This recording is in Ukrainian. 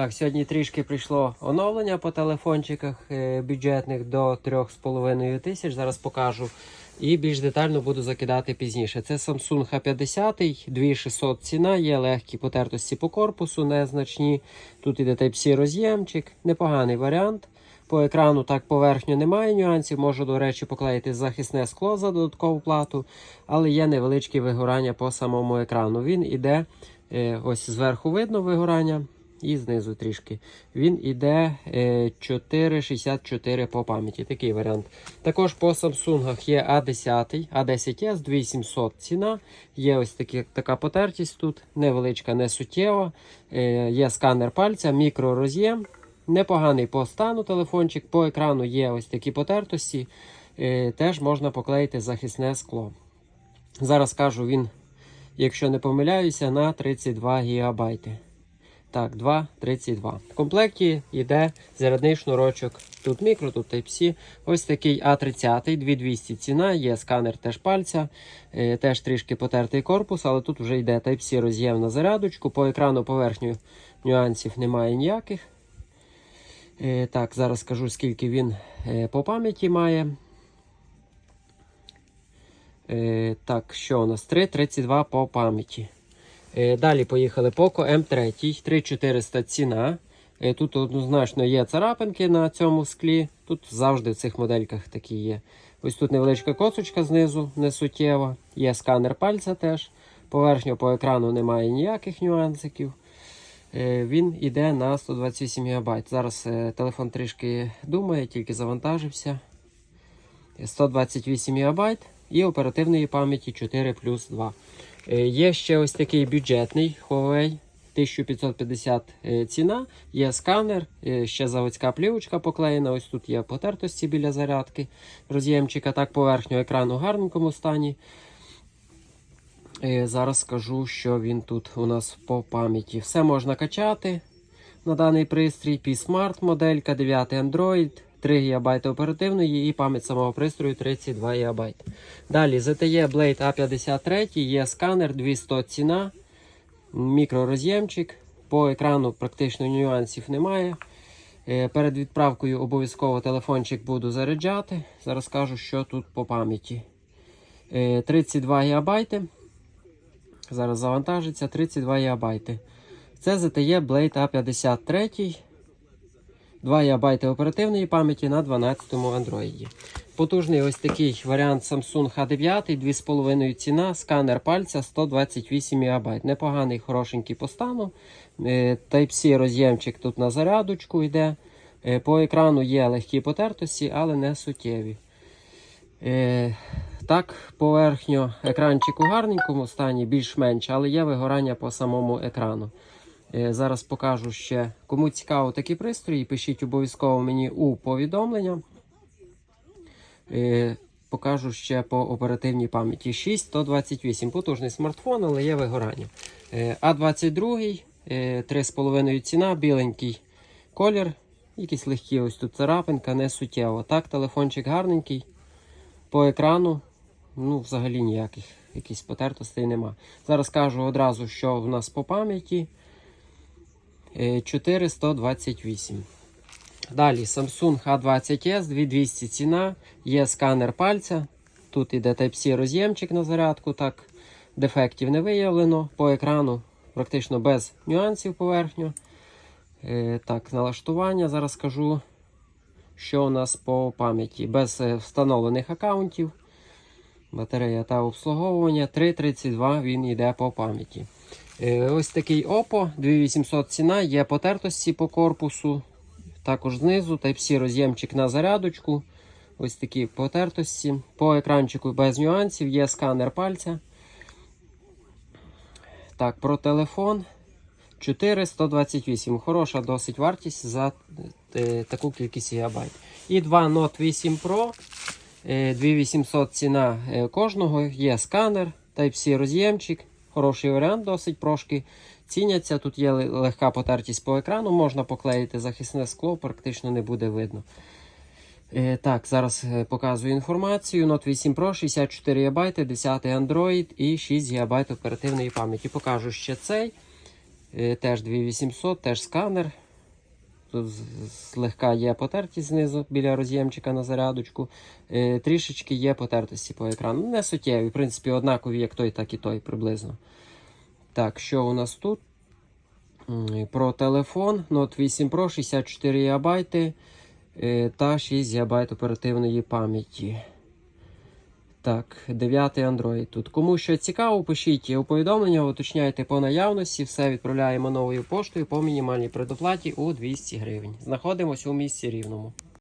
Так, сьогодні трішки прийшло оновлення по телефончиках е, бюджетних до 3,5 тисяч. Зараз покажу. І більш детально буду закидати пізніше. Це Samsung H50, 2600 ціна, є легкі потертості по корпусу, незначні. Тут іде Type-C роз'ємчик, непоганий варіант. По екрану так поверхньо немає нюансів. Можу, до речі, поклеїти захисне скло за додаткову плату, але є невеличкі вигорання по самому екрану. Він іде е, ось зверху видно вигорання. І знизу трішки. Він іде е, 4,64 по пам'яті. Такий варіант. Також по Samsung є A10, A10S 2700 ціна. Є ось такі, така потертість тут, невеличка, не суттєва. Е, є сканер пальця, мікророз'єм. Непоганий по стану телефончик. По екрану є ось такі потертості. Е, теж можна поклеїти захисне скло. Зараз кажу, він, якщо не помиляюся, на 32 ГБ. Так, 2,32. В комплекті йде зарядний шнурочок. Тут мікро, тут Type-C. Ось такий А30, 2200 ціна, є сканер теж пальця, е, теж трішки потертий корпус, але тут вже йде Type-C роз'єм на зарядочку. По екрану поверхню нюансів немає ніяких. Е, так, зараз скажу, скільки він е, по пам'яті має. Так, що у нас? 3,32 по пам'яті. Е, Далі поїхали Poco M3, 3400 ціна. Е, Тут однозначно є царапинки на цьому склі. Тут завжди в цих модельках такі є. Ось тут невеличка косочка знизу, не суттєва. Є сканер пальця теж. Поверхньо по екрану немає ніяких нюансиків. Е, Він йде на 128 ГБ. Зараз телефон трішки думає, тільки завантажився. 128 ГБ і оперативної пам'яті 4 плюс 2. Е, Є ще ось такий бюджетний Huawei 1550 е, ціна. Є сканер, е, ще заводська плівочка поклеєна. Ось тут є потертості біля зарядки роз'ємчика. Так, поверхню екрану в гарненькому стані. Зараз скажу, що він тут у нас по пам'яті. Все можна качати на даний пристрій. P-Smart моделька, 9 Android. 3 ГБ оперативної і пам'ять самого пристрою 32 ГБ. Далі ZTE Blade A53, є сканер 200 ціна, мікророз'ємчик. По екрану практично нюансів немає. Е, Перед відправкою обов'язково телефончик буду заряджати. Зараз скажу, що тут по пам'яті. Е, 32 ГБ. Зараз завантажиться 32 ГБ. Це ZTE Blade A53. 2 ГБ оперативної пам'яті на 12 Android. Потужний ось такий варіант Samsung H9, 2,5 ціна, сканер пальця 128 ГБ. Непоганий, хорошенький по стану. Е, Type-C роз'ємчик тут на зарядочку йде. Е, По екрану є легкі потертості, але не суттєві. Е, Так, поверхньо екранчик у гарненькому стані, більш-менш, але є вигорання по самому екрану. Е, Зараз покажу ще, кому цікаво такі пристрої, пишіть обов'язково мені у повідомлення. Е, Покажу ще по оперативній пам'яті 6128. Потужний смартфон, але є вигорання. Е, А22, е, 3,5 ціна, біленький колір. Якісь легкі ось тут царапинка, не суттєво. Так, телефончик гарненький. По екрану, ну, взагалі ніяких якісь потертостей нема. Зараз кажу одразу, що в нас по пам'яті. Е, 428. Далі Samsung A20S 2200 ціна, є сканер пальця. Тут іде Type-C роз'ємчик на зарядку. Так, дефектів не виявлено. По екрану практично без нюансів поверхню. Е, так, налаштування. Зараз скажу, що у нас по пам'яті. Без е, встановлених аккаунтів. Батарея та обслуговування 3.32 він йде по пам'яті. Е, Ось такий Oppo 2800 ціна, є потертості по корпусу. Також знизу Type-C роз'ємчик на зарядочку. Ось такі потертості. По екранчику без нюансів, є сканер пальця. Так, про телефон 4128. Хороша досить вартість за е, таку кількість гігабайт. І 2 Note 8 Pro. е, 2800 ціна е, кожного. Є сканер, Type-C роз'ємчик. Хороший варіант, досить прошки ціняться. Тут є легка потертість по екрану, можна поклеїти захисне скло, практично не буде видно. Е, так, зараз е, показую інформацію. Note 8 Pro, 64 ГБ, 10 Android і 6 ГБ оперативної пам'яті. Покажу ще цей. Е, теж 2800, теж сканер. Тут злегка є потертість знизу біля роз'ємчика на зарядочку. Е, трішечки є потертості по екрану. Не суттєві, в принципі, однакові, як той, так і той приблизно. Так, що у нас тут? Про телефон Note 8 Pro 64 ГБ е, та 6 ГБ оперативної пам'яті. Так, 9 Android тут. Кому що цікаво, пишіть у повідомлення, уточняйте по наявності. Все відправляємо новою поштою по мінімальній предоплаті у 200 гривень. Знаходимося у місці Рівному.